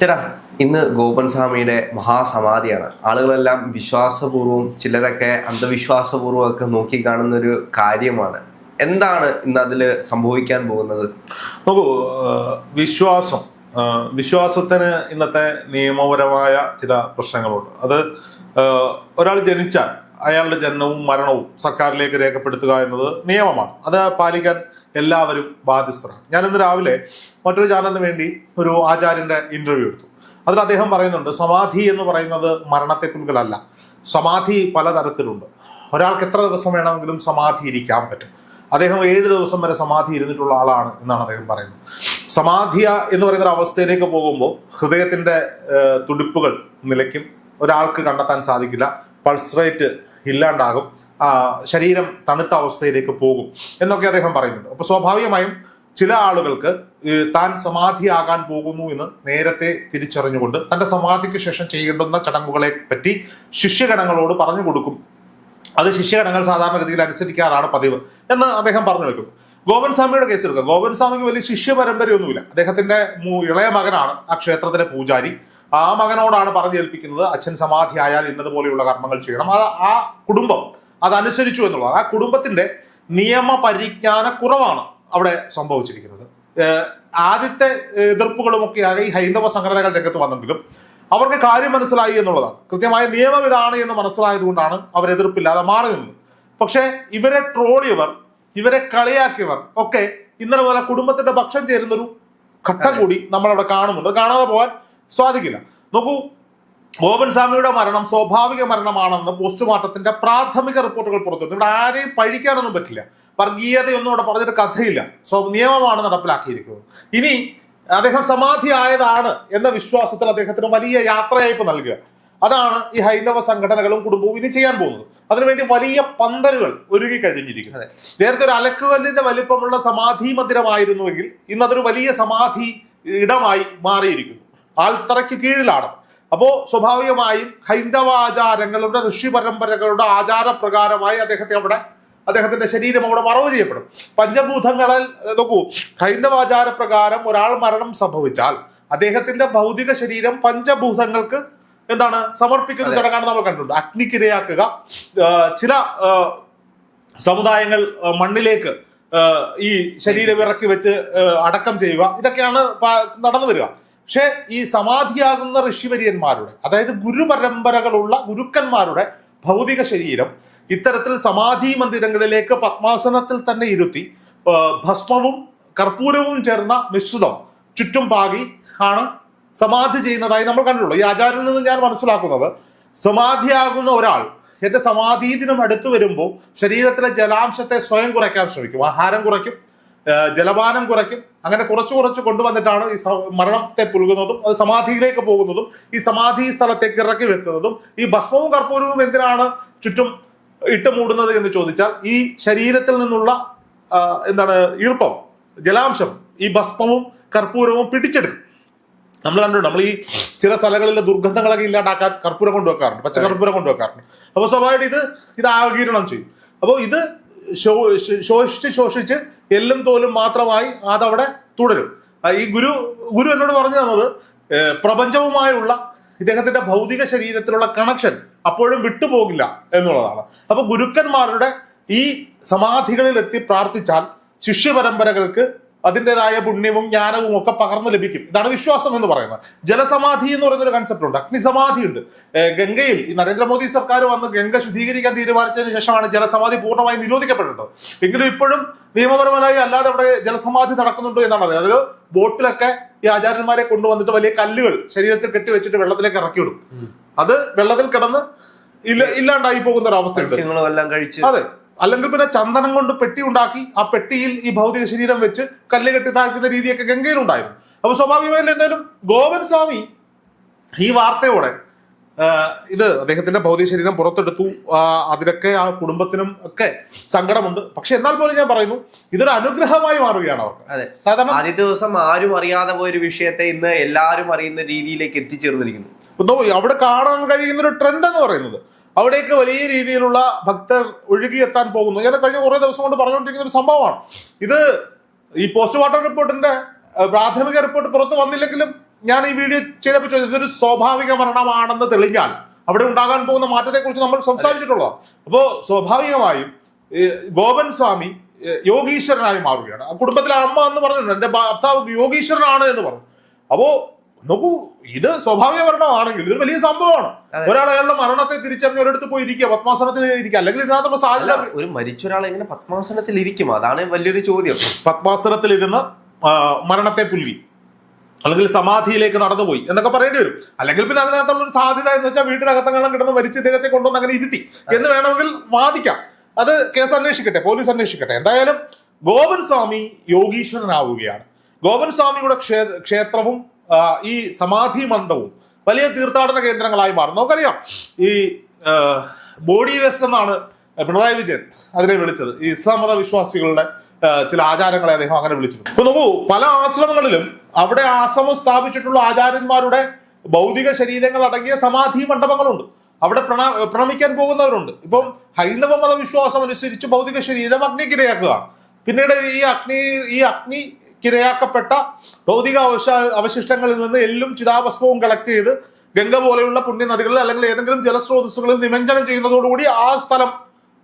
ചേട്ടാ ഇന്ന് ഗോപൻ സ്വാമിയുടെ മഹാസമാധിയാണ്. ആളുകളെല്ലാം വിശ്വാസപൂർവം ചിലരൊക്കെ അന്ധവിശ്വാസപൂർവം ഒക്കെ നോക്കിക്കാണുന്ന ഒരു കാര്യമാണ്. എന്താണ് ഇന്ന് അതിൽ സംഭവിക്കാൻ പോകുന്നത്? നോക്കൂ വിശ്വാസം വിശ്വാസത്തിന് ഇന്നത്തെ നിയമപരമായ ചില പ്രശ്നങ്ങളുണ്ട്. അത് ഒരാൾ ജനിച്ചാൽ അയാളുടെ ജനനവും മരണവും സർക്കാരിലേക്ക് രേഖപ്പെടുത്തുക എന്നത് നിയമമാണ്. അത് പാലിക്കാൻ എല്ലാവരും ബാധ്യസ്ഥരാണ്. ഞാൻ ഇന്ന് രാവിലെ മറ്റൊരു ചാനലിന് വേണ്ടി ഒരു ആചാര്യന്റെ ഇന്റർവ്യൂ എടുത്തു. അതിൽ അദ്ദേഹം പറയുന്നുണ്ട് സമാധി എന്ന് പറയുന്നത് മരണത്തെ കുറിക്കലല്ല സമാധി പലതരത്തിലുണ്ട്. ഒരാൾക്ക് എത്ര ദിവസം വേണമെങ്കിലും സമാധി ഇരിക്കാൻ പറ്റും. അദ്ദേഹം ഏഴ് ദിവസം വരെ സമാധി ഇരുന്നിട്ടുള്ള ആളാണ് എന്നാണ് അദ്ദേഹം പറയുന്നത്. സമാധിയ എന്ന് പറയുന്ന ഒരു അവസ്ഥയിലേക്ക് പോകുമ്പോൾ ഹൃദയത്തിന്റെ തുടിപ്പുകൾ നിലയ്ക്കും. ഒരാൾക്ക് കണ്ടെത്താൻ സാധിക്കില്ല. പൾസ് റേറ്റ് ഇല്ലാണ്ടാകും. ശരീരം തണുത്ത അവസ്ഥയിലേക്ക് പോകും എന്നൊക്കെ അദ്ദേഹം പറയുന്നുണ്ട്. അപ്പൊ സ്വാഭാവികമായും ചില ആളുകൾക്ക് താൻ സമാധിയാകാൻ പോകുന്നു എന്ന് നേരത്തെ തിരിച്ചറിഞ്ഞുകൊണ്ട് തന്റെ സമാധിക്ക് ശേഷം ചെയ്യേണ്ടുന്ന ചടങ്ങുകളെ പറ്റി ശിഷ്യഗണങ്ങളോട് പറഞ്ഞു കൊടുക്കും. അത് ശിഷ്യഗണങ്ങൾ സാധാരണഗതിയിൽ അനുസരിക്കാറാണ് പതിവ് എന്ന് അദ്ദേഹം പറഞ്ഞു വെക്കും. ഗോവൻ സ്വാമിയുടെ കേസ് എടുക്കുക ഗോവൻ സ്വാമിക്ക് വലിയ ശിഷ്യ പരമ്പരയൊന്നുമില്ല. അദ്ദേഹത്തിന്റെ ഇളയ മകനാണ് ആ ക്ഷേത്രത്തിലെ പൂജാരി. ആ മകനോടാണ് പറഞ്ഞു പറഞ്ഞേൽപ്പിക്കുന്നത് അച്ഛൻ സമാധി ആയാൽ ഇന്നതുപോലെയുള്ള കർമ്മങ്ങൾ ചെയ്യണം. അത് ആ കുടുംബം അതനുസരിച്ചു എന്നുള്ളതാണ്. ആ കുടുംബത്തിന്റെ നിയമ പരിജ്ഞാന കുറവാണ് അവിടെ സംഭവിച്ചിരിക്കുന്നത്. ആദ്യത്തെ ഈ ഹൈന്ദവ സംഘടനകൾ രംഗത്ത് വന്നെങ്കിലും അവർക്ക് കാര്യം മനസ്സിലായി എന്നുള്ളതാണ്. കൃത്യമായ നിയമം ഇതാണ് എന്ന് മനസ്സിലായതുകൊണ്ടാണ് അവർ എതിർപ്പില്ലാതെ മാറി നിന്നത്. പക്ഷേ ഇവരെ ട്രോളിയവർ ഇവരെ കളിയാക്കിയവർ ഒക്കെ ഇന്നലെ പോലെ കുടുംബത്തിന്റെ പക്ഷം ചേരുന്നൊരു ഘട്ടം കൂടി നമ്മളവിടെ കാണുന്നുണ്ട്. കാണാതെ പോകാൻ സാധിക്കില്ല. നോക്കൂ ഗോപൻ സ്വാമിയുടെ മരണം സ്വാഭാവിക മരണമാണെന്ന് പോസ്റ്റ്മോർട്ടത്തിന്റെ പ്രാഥമിക റിപ്പോർട്ടുകൾ പുറത്തുവിട്ടു ഇവിടെ ആരെയും പഴിക്കാനൊന്നും പറ്റില്ല. വർഗീയതയൊന്നും ഇവിടെ പറഞ്ഞിട്ട് കഥയില്ല. സോ നിയമമാണ് നടപ്പിലാക്കിയിരിക്കുന്നത്. ഇനി അദ്ദേഹം സമാധി ആയതാണ് എന്ന വിശ്വാസത്തിൽ അദ്ദേഹത്തിന് വലിയ യാത്രയയപ്പ് നൽകുക. അതാണ് ഈ ഹൈന്ദവ സംഘടനകളും കുടുംബവും ഇനി ചെയ്യാൻ പോകുന്നത്. അതിനുവേണ്ടി വലിയ പന്തലുകൾ ഒരുങ്ങി കഴിഞ്ഞിരിക്കുന്നത് നേരത്തെ ഒരു അലക്കുകല്ലിന്റെ വലിപ്പമുള്ള സമാധി മന്ദിരമായിരുന്നുവെങ്കിൽ ഇന്ന് അതൊരു വലിയ സമാധി ഇടമായി മാറിയിരിക്കുന്നു. ആൽത്തറയ്ക്ക് കീഴിലാണ്. അപ്പോ സ്വാഭാവികമായും ഹൈന്ദവ ആചാരങ്ങളുടെ ഋഷി പരമ്പരകളുടെ ആചാരപ്രകാരമായി അദ്ദേഹത്തെ അവിടെ അദ്ദേഹത്തിന്റെ ശരീരം അവിടെ മറവ് ചെയ്യപ്പെടും. പഞ്ചഭൂതങ്ങളിൽ നോക്കൂ ഹൈന്ദവ ആചാരപ്രകാരം ഒരാൾ മരണം സംഭവിച്ചാൽ അദ്ദേഹത്തിന്റെ ഭൗതിക ശരീരം പഞ്ചഭൂതങ്ങൾക്ക് എന്താണ് സമർപ്പിക്കുന്ന ചടങ്ങാണ് നമ്മൾ കണ്ടിട്ടുണ്ട്. അഗ്നിക്കിരയാക്കുക ചില സമുദായങ്ങൾ മണ്ണിലേക്ക് ഈ ശരീരം ഇറക്കി വെച്ച് അടക്കം ചെയ്യുക ഇതൊക്കെയാണ് നടന്നു വരിക. പക്ഷെ ഈ സമാധിയാകുന്ന ഋഷിവര്യന്മാരുടെ അതായത് ഗുരുപരമ്പരകളുള്ള ഗുരുക്കന്മാരുടെ ഭൗതിക ശരീരം ഇത്തരത്തിൽ സമാധി മന്ദിരങ്ങളിലേക്ക് പത്മാസനത്തിൽ തന്നെ ഇരുത്തി ഭസ്മവും കർപ്പൂരവും ചേർന്ന മിശ്രിതം ചുറ്റും പാകി ആണ് സമാധി ചെയ്യുന്നതായി നമ്മൾ കണ്ടിട്ടുള്ളൂ. ഈ ആചാര്യനിൽ നിന്ന് ഞാൻ മനസ്സിലാക്കുന്നത് സമാധിയാകുന്ന ഒരാൾ എന്റെ സമാധി ദിനം അടുത്തു വരുമ്പോൾ ശരീരത്തിലെ ജലാംശത്തെ സ്വയം കുറയ്ക്കാൻ ശ്രമിക്കും. ആഹാരം കുറയ്ക്കും ജലപാനം കുറയ്ക്കും അങ്ങനെ കുറച്ച് കുറച്ച് കൊണ്ടുവന്നിട്ടാണ് ഈ മരണത്തെ പുൽകുന്നതും അത് സമാധിയിലേക്ക് പോകുന്നതും ഈ സമാധി സ്ഥലത്തേക്ക് ഇറക്കി വെക്കുന്നതും ഈ ഭസ്മവും കർപ്പൂരവും എന്തിനാണ് ചുറ്റും ഇട്ട് മൂടുന്നത് എന്ന് ചോദിച്ചാൽ ഈ ശരീരത്തിൽ നിന്നുള്ള എന്താണ് ഈർപ്പം ജലാംശം ഈ ഭസ്മവും കർപ്പൂരവും പിടിച്ചെടുക്കും. നമ്മൾ കണ്ടു നമ്മൾ ഈ ചില സ്ഥലങ്ങളിലെ ദുർഗന്ധങ്ങളൊക്കെ ഇല്ലാണ്ടാക്കാൻ കർപ്പൂരം കൊണ്ടുവെക്കാറുണ്ട് പച്ചക്കർപ്പൂരം കൊണ്ടുവെക്കാറുണ്ട്. അപ്പോൾ സ്വാഭാവികമായിട്ട് ഇത് ഇത് ആകീരണം ചെയ്യും. അപ്പോൾ ഇത് ശോഷിച്ച് ശോഷിച്ച് എല്ലും തോലും മാത്രമായി അതവിടെ തുടരും. ഈ ഗുരു ഗുരു എന്നോട് പറഞ്ഞു തന്നത് പ്രപഞ്ചവുമായുള്ള ഇദ്ദേഹത്തിന്റെ ഭൗതിക ശരീരത്തിലുള്ള കണക്ഷൻ അപ്പോഴും വിട്ടുപോകില്ല എന്നുള്ളതാണ്. അപ്പൊ ഗുരുക്കന്മാരുടെ ഈ സമാധികളിൽ എത്തി പ്രാർത്ഥിച്ചാൽ ശിഷ്യ പരമ്പരകൾക്ക് അതിന്റെതായ പുണ്യവും ജ്ഞാനവും ഒക്കെ പകർന്നു ലഭിക്കും. ഇതാണ് വിശ്വാസം എന്ന് പറയുന്നത്. ജലസമാധി എന്ന് പറയുന്ന ഒരു കൺസെപ്റ്റ് ഉണ്ട്. അഗ്നിസമാധി ഉണ്ട്. ഗംഗയിൽ ഈ നരേന്ദ്രമോദി സർക്കാർ വന്ന് ഗംഗ ശുദ്ധീകരിക്കാൻ തീരുമാനിച്ചതിന് ശേഷമാണ് ജലസമാധി പൂർണമായി നിരോധിക്കപ്പെട്ടത് എങ്കിലും ഇപ്പോഴും നിയമപരമായി അല്ലാതെ അവിടെ ജലസമാധി നടക്കുന്നുണ്ടോ എന്നാണ് അറിയാം. അതായത് ബോട്ടിലൊക്കെ ഈ ആചാര്യന്മാരെ കൊണ്ടുവന്നിട്ട് വലിയ കല്ലുകൾ ശരീരത്തിൽ കെട്ടിവെച്ചിട്ട് വെള്ളത്തിലേക്ക് ഇറക്കി വിടും. അത് വെള്ളത്തിൽ കിടന്ന് ഇല്ല ഇല്ലാണ്ടായി പോകുന്ന ഒരു അവസ്ഥയുണ്ട്. അതെ. അല്ലെങ്കിൽ പിന്നെ ചന്ദനം കൊണ്ട് പെട്ടി ഉണ്ടാക്കി ആ പെട്ടിയിൽ ഈ ഭൗതിക ശരീരം വെച്ച് കല്ല് കെട്ടി താഴ്ക്കുന്ന രീതിയൊക്കെ ഗംഗയിൽ ഉണ്ടായിരുന്നു. അപ്പൊ സ്വാഭാവികമായും എന്തായാലും ഗോവൻ സ്വാമി ഈ വാർത്തയോടെ ഇത് അദ്ദേഹത്തിന്റെ ഭൗതിക ശരീരം പുറത്തെടുത്തു. അതിനൊക്കെ അതിലൊക്കെ ആ കുടുംബത്തിനും ഒക്കെ സങ്കടമുണ്ട്. പക്ഷെ എന്നാൽ പോലും ഞാൻ പറയുന്നു ഇതൊരു അനുഗ്രഹമായി മാറുകയാണ് അവർക്ക്. അതെ. സാധാരണ ആദ്യ ദിവസം ആരും അറിയാതെ പോയൊരു വിഷയത്തെ ഇന്ന് എല്ലാവരും അറിയുന്ന രീതിയിലേക്ക് എത്തിച്ചേർന്നിരിക്കുന്നു. അവിടെ കാണാൻ കഴിയുന്ന ഒരു ട്രെൻഡ് എന്ന് പറയുന്നത് അവിടേക്ക് വലിയ രീതിയിലുള്ള ഭക്തർ ഒഴുകിയെത്താൻ പോകുന്നു. ഞാൻ കഴിഞ്ഞ കുറേ ദിവസം കൊണ്ട് പറഞ്ഞുകൊണ്ടിരിക്കുന്ന ഒരു സംഭവമാണ്. ഇത് ഈ പോസ്റ്റ്മോർട്ടം റിപ്പോർട്ടിന്റെ പ്രാഥമിക റിപ്പോർട്ട് പുറത്ത് വന്നില്ലെങ്കിലും ഞാൻ ഈ വീഡിയോ ചെയ്തപ്പോൾ ചോദിച്ചത് ഇതൊരു സ്വാഭാവിക മരണമാണെന്ന് തെളിഞ്ഞാൽ അവിടെ ഉണ്ടാകാൻ പോകുന്ന മാറ്റത്തെക്കുറിച്ച് നമ്മൾ സംസാരിച്ചിട്ടുള്ളതാണ് അപ്പോൾ സ്വാഭാവികമായും ഗോപൻ സ്വാമി യോഗീശ്വരനായി മാറുകയാണ്. കുടുംബത്തിലെ അമ്മ എന്ന് പറഞ്ഞിട്ടുണ്ട് എന്റെ ഭർത്താവ് യോഗീശ്വരനാണ് എന്ന് പറഞ്ഞു. അപ്പോ നോക്കൂ ഇത് സ്വാഭാവിക മരണമാണെങ്കിൽ ഇത് വലിയ സംഭവമാണ്. ഒരാൾ അയാളുടെ മരണത്തെ തിരിച്ചറിഞ്ഞ ഒരിടത്ത് പോയി ഇരിക്കുക പത്മാസനത്തിൽ ഇരിക്കുക. അല്ലെങ്കിൽ ഇതിനകത്തുള്ള സാധ്യത ഒരു മരിച്ച ഒരാൾ എങ്ങനെ പത്മാസനത്തിൽ ഇരിക്കും അതാണ് വലിയൊരു ചോദ്യം. പത്മാസനത്തിൽ ഇരുന്ന് മരണത്തെ പുൽകി അല്ലെങ്കിൽ സമാധിയിലേക്ക് നടന്നുപോയി എന്നൊക്കെ പറയേണ്ടി വരും. അല്ലെങ്കിൽ പിന്നെ അതിനകത്തുള്ള ഒരു സാധ്യത എന്ന് വെച്ചാൽ വീട്ടിനകത്തെങ്കിലും കിടന്ന് മരിച്ച ഇദ്ദേഹത്തെ കൊണ്ടുവന്ന് അങ്ങനെ ഇരുത്തി. എന്ന് വേണമെങ്കിൽ വാദിക്കാം. അത് കേസ് അന്വേഷിക്കട്ടെ പോലീസ് അന്വേഷിക്കട്ടെ. എന്തായാലും ഗോപൻ സ്വാമി യോഗീശ്വരനാവുകയാണ്. ഗോപൻ സ്വാമിയുടെ ക്ഷേ- ക്ഷേത്രവും ഈ സമാധി മണ്ഡവും വലിയ തീർത്ഥാടന കേന്ദ്രങ്ങളായി മാറും. നമുക്കറിയാം ഈ ബോഡി വെസ്റ്റ് എന്നാണ് പിണറായി വിജയൻ അതിനെ വിളിച്ചത്. ഈ ഇസ്ലാം മത വിശ്വാസികളുടെ ചില ആചാരങ്ങളെ അദ്ദേഹം അങ്ങനെ വിളിച്ചു അപ്പൊ നോക്കൂ പല ആശ്രമങ്ങളിലും അവിടെ ആശ്രമം സ്ഥാപിച്ചിട്ടുള്ള ആചാര്യന്മാരുടെ ഭൗതിക ശരീരങ്ങൾ അടങ്ങിയ സമാധി മണ്ഡപങ്ങളുണ്ട്. അവിടെ പ്രണ പ്രണമിക്കാൻ പോകുന്നവരുണ്ട്. ഇപ്പം ഹൈന്ദവ മതവിശ്വാസം അനുസരിച്ച് ഭൗതിക ശരീരം അഗ്നിക്കിരയാക്കുക പിന്നീട് ഈ അഗ്നി ഈ അഗ്നി കിരയാക്കപ്പെട്ട ഭൗതിക അവശ അവശിഷ്ടങ്ങളിൽ നിന്ന് എല്ലും ചിതാഭസ്മവും കളക്ട് ചെയ്ത് ഗംഗ പോലെയുള്ള പുണ്യ നദികളിൽ അല്ലെങ്കിൽ ഏതെങ്കിലും ജലസ്രോതസ്സുകളിൽ നിമഞ്ജനം ചെയ്യുന്നതോടുകൂടി ആ സ്ഥലം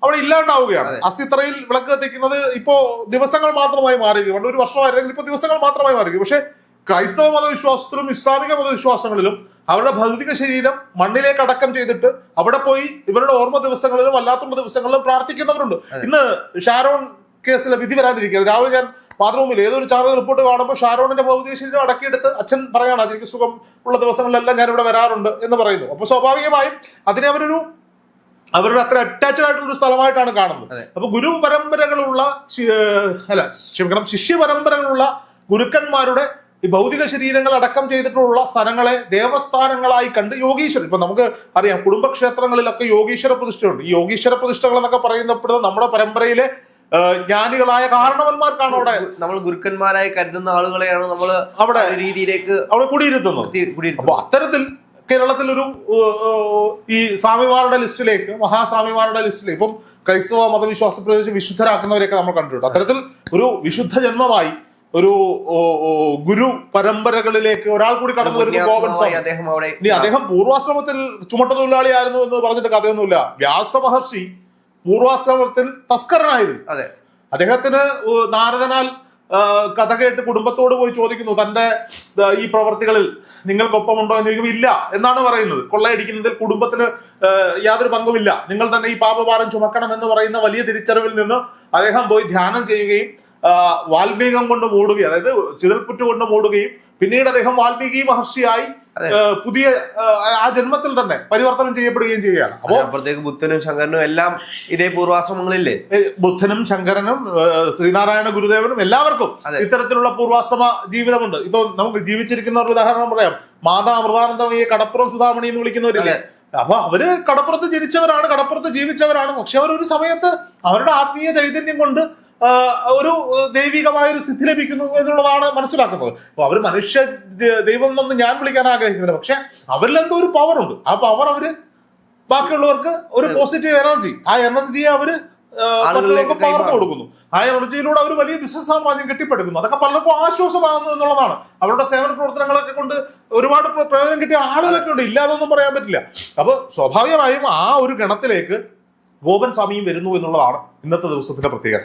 അവിടെ ഇല്ലാണ്ടാവുകയാണ്. അസ്ഥിത്തറയിൽ വിളക്ക് കത്തിക്കുന്നത് ഇപ്പോ ദിവസങ്ങൾ മാത്രമായി മാറി പണ്ട് ഒരു വർഷമായിരുന്നെങ്കിൽ ഇപ്പൊ ദിവസങ്ങൾ മാത്രമായി മാറി പക്ഷേ ക്രൈസ്തവ മതവിശ്വാസത്തിലും ഇസ്ലാമിക മതവിശ്വാസങ്ങളിലും അവരുടെ ഭൗതിക ശരീരം മണ്ണിലേക്ക് അടക്കം ചെയ്തിട്ട് അവിടെ പോയി ഇവരുടെ ഓർമ്മ ദിവസങ്ങളിലും അല്ലാത്തുള്ള ദിവസങ്ങളിലും പ്രാർത്ഥിക്കുന്നവരുണ്ട്. ഇന്ന് ഷാരോൺ കേസിലെ വിധി വരാനിരിക്കുകയാണ്. രാവിലെ ഞാൻ ബാത്റൂമിൽ ഏതൊരു ചാനൽ റിപ്പോർട്ട് കാണുമ്പോൾ ഷാരോണിന്റെ ഭൗതിക ശരീരം അടക്കിയെടുത്ത് അച്ഛൻ പറയാണ് അതിലേക്ക് സുഖം ഉള്ള ദിവസങ്ങളിലെല്ലാം ഞാൻ ഇവിടെ വരാറുണ്ട് എന്ന് പറയുന്നു. അപ്പൊ സ്വാഭാവികമായും അതിനെ അവരൊരു അവരുടെ അത്ര അറ്റാച്ച്ഡ് ആയിട്ടുള്ള ഒരു സ്ഥലമായിട്ടാണ് കാണുന്നത്. അപ്പൊ ഗുരു പരമ്പരകളുള്ള അല്ല ക്ഷമിക്കണം ശിഷ്യ പരമ്പരകളുള്ള ഗുരുക്കന്മാരുടെ ഈ ഭൗതിക ശരീരങ്ങൾ അടക്കം ചെയ്തിട്ടുള്ള സ്ഥലങ്ങളെ ദേവസ്ഥാനങ്ങളായി കണ്ട് യോഗീശ്വരൻ ഇപ്പൊ നമുക്ക് അറിയാം കുടുംബക്ഷേത്രങ്ങളിലൊക്കെ യോഗീശ്വര പ്രതിഷ്ഠയുണ്ട്. ഈ യോഗീശ്വര പ്രതിഷ്ഠകൾ എന്നൊക്കെ പറയുന്നപ്പെടുന്നത് നമ്മുടെ പരമ്പരയിലെ ജ്ഞാനികളായ കാരണവന്മാർക്കാണ് അവിടെ. നമ്മൾ ഗുരുക്കന്മാരായി കരുതുന്ന ആളുകളെയാണ് നമ്മൾ അവിടെ രീതിയിലേക്ക് അവിടെ കുടിയിരുത്തുന്നത്. അപ്പൊ അത്തരത്തിൽ കേരളത്തിൽ ഒരു ഈ സ്വാമിമാരുടെ ലിസ്റ്റിലേക്ക് മഹാസ്വാമിമാരുടെ ലിസ്റ്റിലേക്ക് ഇപ്പം ക്രൈസ്തവ മതവിശ്വാസ പ്രവേശിച്ച് വിശുദ്ധരാക്കുന്നവരെയൊക്കെ നമ്മൾ കണ്ടിട്ടുണ്ട്. അത്തരത്തിൽ ഒരു വിശുദ്ധ ജന്മമായി ഒരു ഗുരു പരമ്പരകളിലേക്ക് ഒരാൾ കൂടി കടന്നു വരുന്ന ഗോപൻ അദ്ദേഹം അവിടെ അദ്ദേഹം പൂർവാശ്രമത്തിൽ ചുമട്ടുതൊഴിലാളിയായിരുന്നു എന്ന് പറഞ്ഞിട്ട് കഥയൊന്നുമില്ല. വ്യാസ മഹർഷി പൂർവാശ്രമത്തിൽ തസ്കരനായിരുന്നു. അതെ. അദ്ദേഹത്തിന് നാരദനാൽ കഥ കേട്ട് കുടുംബത്തോട് പോയി ചോദിക്കുന്നു തന്റെ ഈ പ്രവർത്തികളിൽ നിങ്ങൾക്കൊപ്പമുണ്ടോ? എന്ന് ചോദിക്കുമ്പോൾ ഇല്ല എന്നാണ് പറയുന്നത്. കൊള്ളയടിക്കുന്നതിൽ കുടുംബത്തിന് യാതൊരു പങ്കുമില്ല. നിങ്ങൾ തന്നെ ഈ പാപഭാരം ചുമക്കണം എന്ന് പറയുന്ന വലിയ തിരിച്ചറിവിൽ നിന്ന് അദ്ദേഹം പോയി ധ്യാനം ചെയ്യുകയും വാൽമീകം കൊണ്ട് മൂടുകയും അതായത് ചിതൽപ്പുറ്റ് കൊണ്ട് മൂടുകയും പിന്നീട് അദ്ദേഹം വാൽമീകി മഹർഷിയായി പുതിയ ആ, ജന്മത്തിൽ തന്നെ പരിവർത്തനം ചെയ്യപ്പെടുകയും ചെയ്യുകയാണ്. അപ്പോ അപ്പുറത്തേക്ക് ബുദ്ധനും ശങ്കരനും എല്ലാം ഇതേ പൂർവാശ്രമങ്ങളില്ലേ? ബുദ്ധനും ശങ്കരനും ശ്രീനാരായണ ഗുരുദേവനും എല്ലാവർക്കും ഇത്തരത്തിലുള്ള പൂർവാശ്രമ ജീവിതമുണ്ട്. ഇപ്പൊ നമുക്ക് ജീവിച്ചിരിക്കുന്ന ഒരു ഉദാഹരണം പറയാം. മാതാ അമൃതാനന്ദമയെ കടപ്പുറം സുധാമണി എന്ന് വിളിക്കുന്നവരില്ലേ? അപ്പൊ അവർ കടപ്പുറത്ത് ജനിച്ചവരാണ് കടപ്പുറത്ത് ജീവിച്ചവരാണ്. പക്ഷെ അവർ ഒരു സമയത്ത് അവരുടെ ആത്മീയ ചൈതന്യം കൊണ്ട് ഒരു ദൈവികമായ ഒരു സിദ്ധി ലഭിക്കുന്നു എന്നുള്ളതാണ് മനസ്സിലാക്കുന്നത്. അപ്പൊ അവർ മനുഷ്യ ദൈവം എന്നൊന്നും ഞാൻ വിളിക്കാൻ ആഗ്രഹിക്കുന്നില്ല. പക്ഷെ അവരിൽ എന്തോ ഒരു പവർ ഉണ്ട്. ആ പവർ അവർ ബാക്കിയുള്ളവർക്ക് ഒരു പോസിറ്റീവ് എനർജി ആ എനർജിയെ അവർ മറ്റുള്ളവർക്ക് പകർന്നു കൊടുക്കുന്നു. ആ എനർജിയിലൂടെ അവർ വലിയ ബിസിനസ് സാമ്രാജ്യം കെട്ടിപ്പടുക്കുന്നു. അതൊക്കെ പലർക്കും ആശ്വാസമാകുന്നു എന്നുള്ളതാണ്. അവരുടെ സേവന പ്രവർത്തനങ്ങളൊക്കെ കൊണ്ട് ഒരുപാട് പ്രയോജനം കിട്ടിയ ആളുകളൊക്കെ ഉണ്ട്. ഇല്ലാതൊന്നും പറയാൻ പറ്റില്ല. അപ്പൊ സ്വാഭാവികമായും ആ ഒരു ഗണത്തിലേക്ക് ഗോപൻ സ്വാമിയും വരുന്നു എന്നുള്ളതാണ് ഇന്നത്തെ ദിവസത്തിന്റെ പ്രത്യേകത.